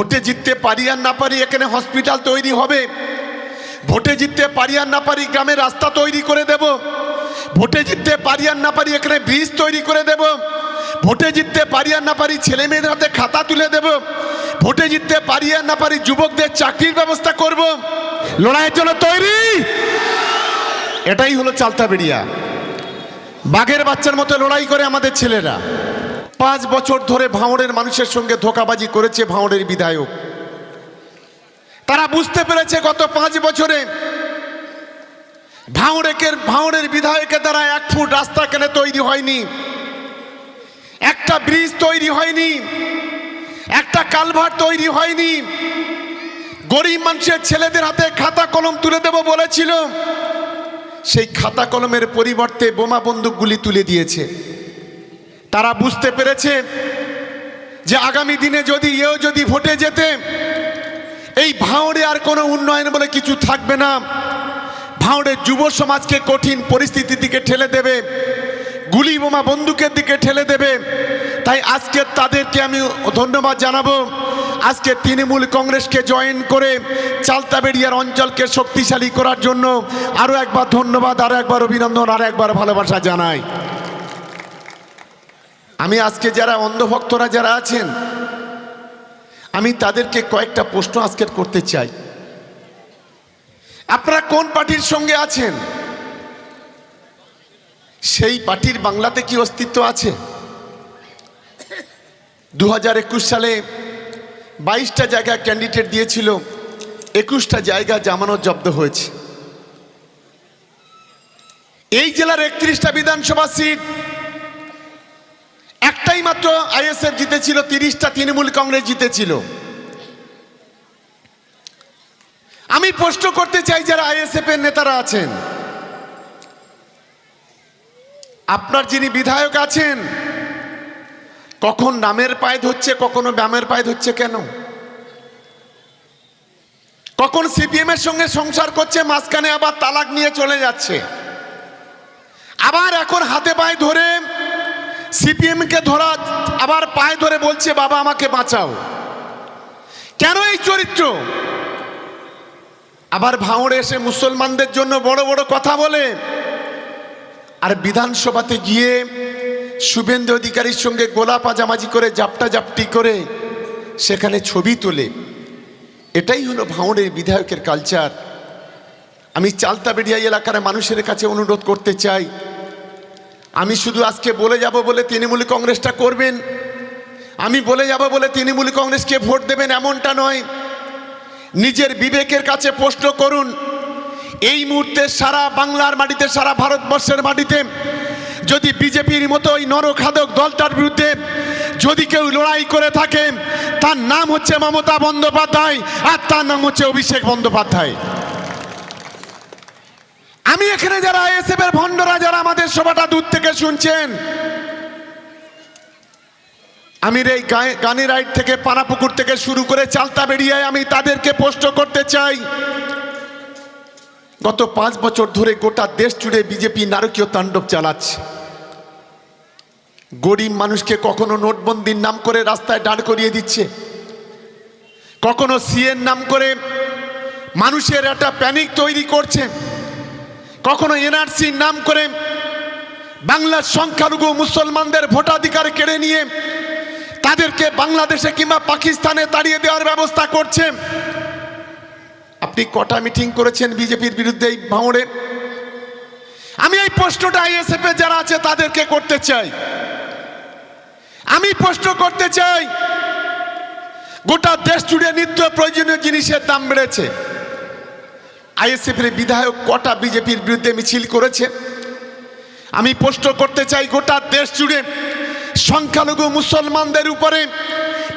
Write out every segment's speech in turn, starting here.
ভোটে জিততে পারি আর না পারি এখানে হসপিটাল তৈরি হবে। ভোটে জিততে পারি আর না পারি গ্রামে রাস্তা তৈরি করে দেব। ভোটে জিততে পারি আর না পারি এখানে ব্রিজ তৈরি করে দেব। ভোটে জিততে পারি আর না পারি ছেলে মেয়েদের হাতে খাতা তুলে দেব। ভোটে জিততে পারি আর না পারি যুবকদের চাকরির ব্যবস্থা করব। লড়াইয়ের জন্য তৈরি। এটাই হলো চালতা বেরিয়া বাঘের বাচ্চার মতো লড়াই করে আমাদের ছেলেরা। পাঁচ বছর ধরে ভাঁড়ের মানুষের সঙ্গে ধোকাবাজি করেছে ভাঁড়ের বিধায়ক। তারা বুঝতে পেরেছে গত পাঁচ বছরে ভাঁড়েকের ভাঁড়ের বিধায়কের দ্বারা এক ফুট রাস্তা কেন তৈরি হয়নি? একটা ব্রিজ তৈরি হয়নি। একটা কালভার তৈরি হয়নি। গরিব মানুষের ছেলেদের হাতে খাতা কলম তুলে দেব বলেছিল। সেই খাতা কলমের পরিবর্তে বোমা বন্দুকগুলি তুলে দিয়েছে। তারা বুঝতে পেরেছে যে আগামী দিনে যদি এও যদি ভোটে যেতে, এই ভাঁড়ে আর কোনো উন্নয়ন বলে কিছু থাকবে না। ভাঁড়ে যুব সমাজকে কঠিন পরিস্থিতির দিকে ঠেলে দেবে, গুলি বোমা বন্দুকের দিকে ঠেলে দেবে। তাই আজকে তাদেরকে আমি ধন্যবাদ জানাব। আজকে তৃণমূল কংগ্রেসকে জয়েন করে চালতাবেড়িয়ার অঞ্চলকে শক্তিশালী করার জন্য আরও একবার ধন্যবাদ আরও একবার অভিনন্দন আরও একবার ভালোবাসা জানাই। আমি আজকে যারা অন্ধভক্তরা যারা আছেন, আমি তাদেরকে কয়েকটা প্রশ্ন আজকে করতে চাই। আপনারা কোন পার্টির সঙ্গে আছেন? সেই পার্টির বাংলাতে কি অস্তিত্ব আছে? দু একুশ সালে বাইশটা জায়গা ক্যান্ডিডেট দিয়েছিল, একুশটা জায়গা জামানত জব্দ হয়েছে। এই জেলার একত্রিশটা বিধানসভা সিট একটাই মাত্র আইএসএফ জিতেছিল, তিরিশটা তৃণমূল কংগ্রেস জিতেছিল। আমি প্রশ্ন করতে চাই, যারা আইএসএফ এর নেতারা আছেন, আপনার যিনি বিধায়ক আছেন, কখন নামের পায়ে ধরছে, কখনো ব্যামের পায়ে ধরছে কেন? কখন সিপিএম এর সঙ্গে সংসার করছে, মাঝখানে আবার তালাক নিয়ে চলে যাচ্ছে। আবার এখন হাতে পায়ে ধরে সিপিএম কে ধরা আবার পায়ে ধরে বলছে, বাবা, আমাকে বাঁচাও। কেন এই চরিত্র? আবার ভাঁড়ে এসে মুসলমানদের জন্য বড় বড় কথা বলে। আর বিধানসভাতে গিয়ে শুভেন্দু অধিকারীর সঙ্গে গোলা পাজামাজি করে, জাপটা জাপটি করে সেখানে ছবি তোলে। এটাই হলো ভাঁড়ের বিধায়কের কালচার আমি চালতাবেড়িয়া এলাকার মানুষের কাছে অনুরোধ করতে চাই আমি শুধু আজকে বলে যাব বলে তৃণমূল কংগ্রেসটা করবেন। আমি বলে যাব বলে তৃণমূল কংগ্রেসকে ভোট দেবেন এমনটা নয়। নিজের বিবেকের কাছে প্রশ্ন করুন, এই মুহূর্তে সারা বাংলার মাটিতে, সারা ভারতবর্ষের মাটিতে যদি বিজেপির মতো ওই নরখাদক দলটার বিরুদ্ধে যদি কেউ লড়াই করে থাকে, তার নাম হচ্ছে মমতা বন্দ্যোপাধ্যায় আর তার নাম হচ্ছে অভিষেক বন্দ্যোপাধ্যায়। এখানে যারা আইএসএফ এর ভণ্ডরা যারা আমাদের সভাটা দূর থেকে শুনছেন, আমির এই গানি রাইড থেকে পানাপুকুর থেকে শুরু করে চালতা বেরিয়ে আমি তাদেরকে প্রশ্ন করতে চাই। গত পাঁচ বছর ধরে গোটা দেশ জুড়ে বিজেপি নারকীয় তাণ্ডব চালাচ্ছে। গরিব মানুষকে কখনো নোটবন্দির নাম করে রাস্তায় দাঁড় করিয়ে দিচ্ছে। কখনো সিএর নাম করে মানুষের একটা প্যানিক তৈরি করছে। কখনো এনআরসির নাম করে বাংলার সংখ্যালঘু মুসলমানদের ভোটাধিকার কেড়ে নিয়ে তাদেরকে বাংলাদেশে কিংবা পাকিস্তানে তাড়িয়ে দেওয়ার ব্যবস্থা করছে। আপনি কটা মিটিং করেছেন বিজেপির বিরুদ্ধে এই ভাঙড়ে? আমি এই প্রশ্নটা আইএসএফ এ যারা আছে তাদেরকে করতে চাই। আমি প্রশ্ন করতে চাই, গোটা দেশ জুড়ে নিত্য প্রয়োজনীয় জিনিসের দাম বেড়েছে। আইএসএফ এর বিধায়ক কটা বিজেপির বিরুদ্ধে মিছিল করেছে? আমি প্রশ্ন করতে চাই, গোটা দেশ জুড়ে সংখ্যালঘু মুসলমানদের উপরে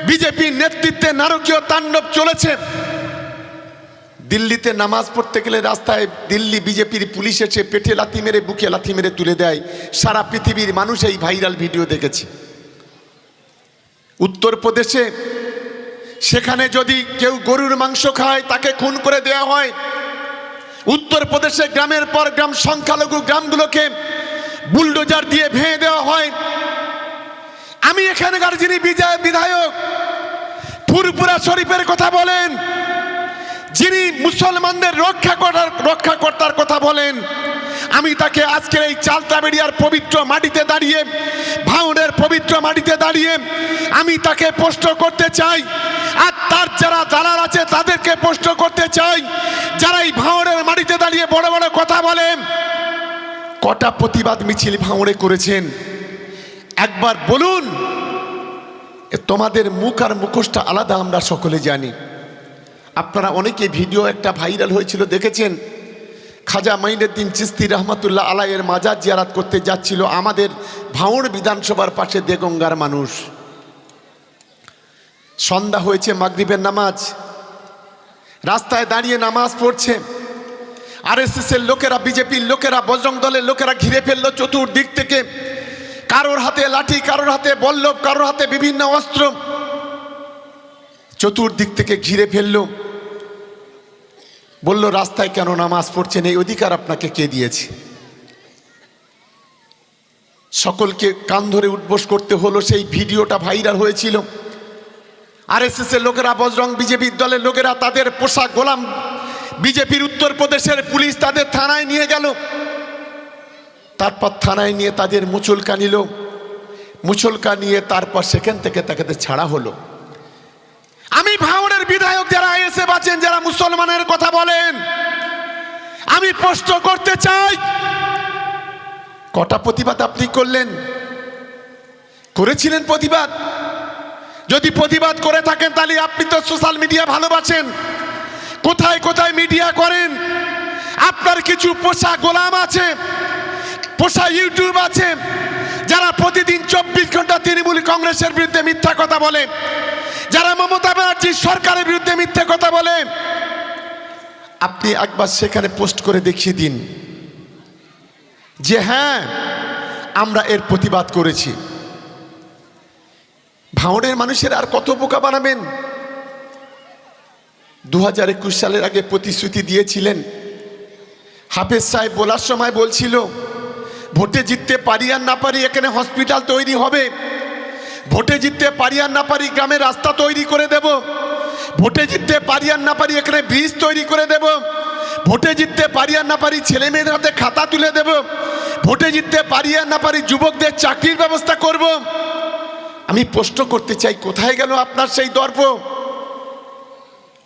বিজেপির নেতৃত্বে নারকীয় তাণ্ডব চলেছে। দিল্লিতে নামাজ পড়তে গেলে রাস্তায় দিল্লি বিজেপির পুলিশ এসে পেটে লাথি মেরে, বুকে লাথি মেরে তুলে দেয়। সারা পৃথিবীর মানুষ এই ভাইরাল ভিডিও দেখেছে। উত্তরপ্রদেশে সেখানে যদি কেউ গরুর মাংস খায়, তাকে খুন করে দেয়া হয়। উত্তরপ্রদেশে গ্রামের পর গ্রাম, সংখ্যালঘু গ্রামগুলোকে বুলডোজার দিয়ে ভেঙে দেওয়া হয়। আমি এখানকার যিনি বিজয় বিধায়ক ফুরপুরা শরীফের কথা বলেন, যিনি মুসলমানদের রক্ষা করার রক্ষাকর্তার কথা বলেন, আমি তাকে আজকের এই চালতাবেড়িয়ার পবিত্র মাটিতে দাঁড়িয়ে, ভাউনের পবিত্র মাটিতে দাঁড়িয়ে, আমি তাকে প্রশ্ন করতে চাই, আর তার যারা দালাল আছে তাদেরকে প্রশ্ন করতে চাই, যারা এই মাটিতে দাঁড়িয়ে বড় বড় কথা বলেন। কটা প্রতিবাদ মিছিল ভাঙড়ে করেছেন? একবার বলুন তোমাদের মুখ আর মুখোশটা আলাদা, আমরা সকলে জানি। আপনারা অনেকে ভিডিও একটা ভাইরাল হয়েছিল, দেখেছেন? খাজা মাইনুদ্দিন চিস্তি রহমতুল্লাহ আলাইয়ের মাজার জিয়ারাত করতে যাচ্ছিল আমাদের ভাঙড় বিধানসভার পাশে দেগঙ্গার মানুষ। সন্ধ্যা হয়েছে, মাগরিবের নামাজ। রাস্তায় দাঁড়িয়ে নামাজ পড়ছে। আরএসএসের লোকেরা বিজেপির লোকেরা, বজরং দলের লোকেরা ঘিরে ফেলল চতুর্দিক থেকে। কারোর হাতে লাঠি, কারোর হাতে বল্লভ, কারোর হাতে বিভিন্ন অস্ত্র। চতুর্দিক থেকে ঘিরে ফেলল। বলল, রাস্তায় কেন নামাজ পড়ছেন? এই অধিকার আপনাকে কে দিয়েছে? সকলকে কান ধরে উঠবোস করতে হলো, সেই ভিডিওটা ভাইরাল হয়েছিল। আরএসএস এর লোকেরা, বজরং বিজেপির দলের লোকেরা, তাদের পোশাক গোলাম বিজেপির উত্তরপ্রদেশের পুলিশ তাদের থানায় নিয়ে গেল। তারপর থানায় নিয়ে তাদের মুচলকা নিল। মুচলকা নিয়ে তারপর সেখান থেকে তাকে ছাড়া হলো। আমি ভাঙড়ের বিধায়ক যারা এসে বাঁচেন যারা মুসলমানের কথা বলেন, আমি প্রশ্ন করতে চাই, কটা প্রতিবাদ আপনি করলেন? করেছিলেন প্রতিবাদ? যদি প্রতিবাদ করে থাকেন, তাহলে আপনি তো সোশ্যাল মিডিয়া ভালোবাসেন। কোথায় কোথায় মিডিয়া করেন? আপনার কিছু পোষা গোলাম আছে? পোষা ইউটিউব আছে? যারা প্রতিদিন চব্বিশ ঘণ্টা তৃণমূল কংগ্রেসের বিরুদ্ধে মিথ্যা কথা বলে। যারা মমতা ব্যানার্জির সরকারের বিরুদ্ধে মিথ্যা কথা বলে। আপনি একবার সেখানে পোস্ট করে দেখিয়ে দিন। যে হ্যাঁ আমরা এর প্রতিবাদ করেছি। ভাঁড়ের মানুষের আর কত বোকা বানাবেন? দু হাজার একুশ সালের আগে প্রতিশ্রুতি দিয়েছিলেন। হাফেজ সাহেব বলার সময় বলছিল, ভোটে জিততে পারি আর না পারি এখানে হসপিটাল তৈরি হবে। ভোটে জিততে পারি আর না পারি গ্রামে রাস্তা তৈরি করে দেব। ভোটে জিততে পারি আর না পারি এখানে ব্রিজ তৈরি করে দেব। ভোটে জিততে পারি আর না পারি ছেলে মেয়েদের হাতে খাতা তুলে দেব। ভোটে জিততে পারি আর না পারি যুবকদের চাকরির ব্যবস্থা করব। আমি প্রশ্ন করতে চাই, কোথায় গেল আপনার সেই দর্প?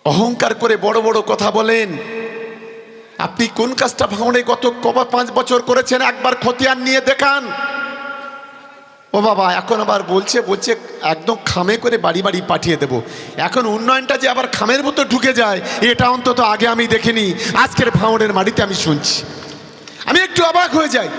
অহংকার করে বড় বড় কথা বলেন। আপনি কোন কাজটা ভাঙনে গত কবা পাঁচ বছর করেছেন? একবার খতিয়ান নিয়ে দেখান। ও বাবা, এখন আবার বলছে বলছে, একদম খামে করে বাড়ি বাড়ি পাঠিয়ে দেব। এখন উন্নয়নটা যে আবার খামের মতো ঢুকে যায়, এটা অন্তত আগে আমি দেখিনি। আজকের ভাঙনের মাটিতে আমি শুনছি। আমি একটু অবাক হয়ে যাই।